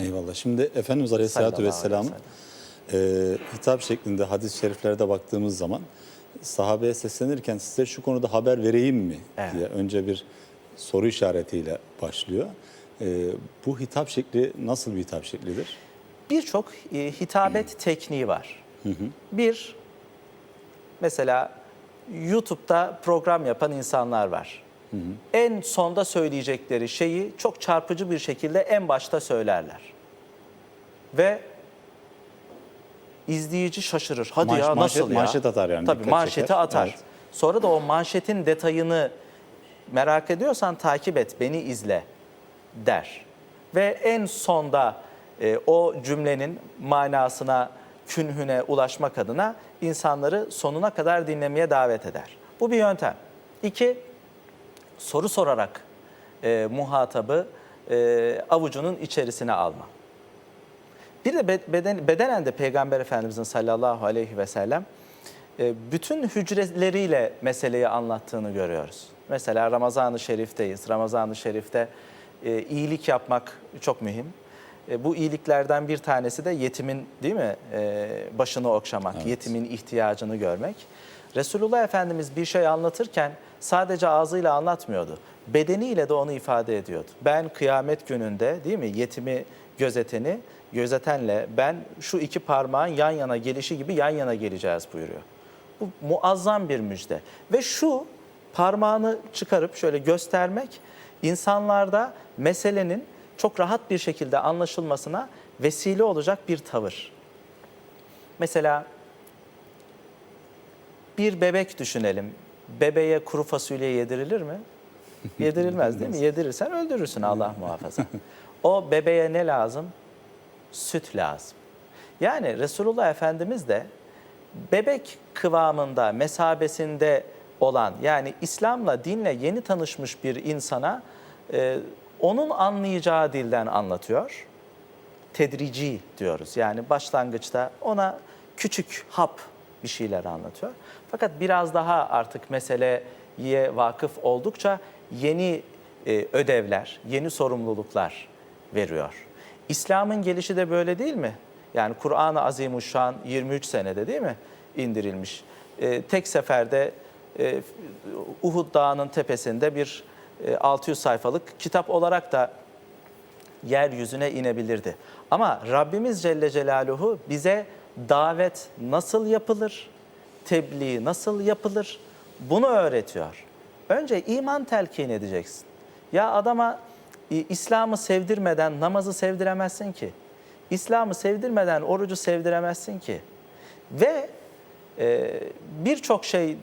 Eyvallah. Şimdi Efendimiz Aleyhisselatü Vesselam'ın e, hitap şeklinde hadis-i şeriflerde baktığımız zaman sahabeye seslenirken size şu konuda haber vereyim mi Evet. diye önce bir soru işaretiyle başlıyor. E, bu hitap şekli nasıl bir hitap şeklidir? Birçok e, hitabet tekniği var. Bir, mesela YouTube'da program yapan insanlar var. En sonda söyleyecekleri şeyi çok çarpıcı bir şekilde en başta söylerler. Ve izleyici şaşırır. Hadi Manş- ya manşet- nasıl ya? manşet atar yani, Tabii manşeti çeker. atar. Evet. Sonra da o manşetin detayını merak ediyorsan takip et, beni izle der. Ve en sonda e, o cümlenin manasına, künhüne ulaşmak adına insanları sonuna kadar dinlemeye davet eder. Bu bir yöntem. İki, soru sorarak e, muhatabı e, avucunun içerisine alma. Bir de be- beden, bedenen de Peygamber Efendimizin sallallahu aleyhi ve sellem e, bütün hücreleriyle meseleyi anlattığını görüyoruz. Mesela Ramazan-ı Şerif'teyiz. Ramazan-ı Şerif'te e, iyilik yapmak çok mühim. E, bu iyiliklerden bir tanesi de yetimin değil mi e, başını okşamak, yetimin ihtiyacını görmek. Resulullah Efendimiz bir şey anlatırken sadece ağzıyla anlatmıyordu. Bedeniyle de onu ifade ediyordu. Ben kıyamet gününde değil mi yetimi gözeteni, gözetenle ben şu iki parmağın yan yana gelişi gibi yan yana geleceğiz buyuruyor. Bu muazzam bir müjde. Ve şu parmağını çıkarıp şöyle göstermek insanlarda meselenin çok rahat bir şekilde anlaşılmasına vesile olacak bir tavır. Mesela bir bebek düşünelim. Bebeğe kuru fasulye yedirilir mi? Yedirilmez değil mi? Yedirirsen öldürürsün Allah muhafaza. O bebeğe ne lazım? Süt lazım. Yani Resulullah Efendimiz de bebek kıvamında, mesabesinde olan yani İslam'la, dinle yeni tanışmış bir insana e, onun anlayacağı dilden anlatıyor. Tedrici diyoruz. Yani başlangıçta ona küçük hap bir şeyler anlatıyor. Fakat biraz daha artık meseleye vakıf oldukça yeni e, ödevler, yeni sorumluluklar veriyor. İslam'ın gelişi de böyle değil mi? Yani Kur'an-ı Azimuşşan 23 senede değil mi indirilmiş? E, tek seferde e, Uhud Dağı'nın tepesinde bir e, 600 sayfalık kitap olarak da yeryüzüne inebilirdi. Ama Rabbimiz Celle Celaluhu bize davet nasıl yapılır, tebliğ nasıl yapılır bunu öğretiyor. Önce iman telkin edeceksin. Ya adama İslam'ı sevdirmeden namazı sevdiremezsin ki. İslam'ı sevdirmeden orucu sevdiremezsin ki. Ve e, birçok şey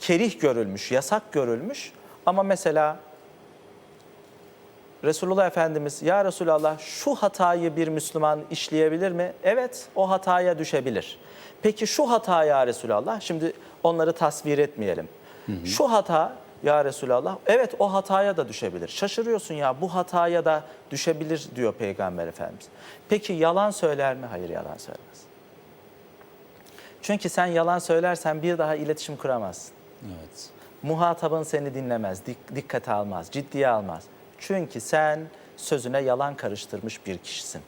kerih görülmüş, yasak görülmüş ama mesela Resulullah Efendimiz ya Resulallah şu hatayı bir Müslüman işleyebilir mi? Evet o hataya düşebilir. Peki şu hata ya Resulallah şimdi onları tasvir etmeyelim. Şu hata ya Resulallah evet o hataya da düşebilir. Şaşırıyorsun ya bu hataya da düşebilir diyor Peygamber Efendimiz. Peki yalan söyler mi? Hayır yalan söylemez. Çünkü sen yalan söylersen bir daha iletişim kuramazsın. Evet. Muhatabın seni dinlemez, dik- dikkate almaz, ciddiye almaz. Çünkü sen sözüne yalan karıştırmış bir kişisin.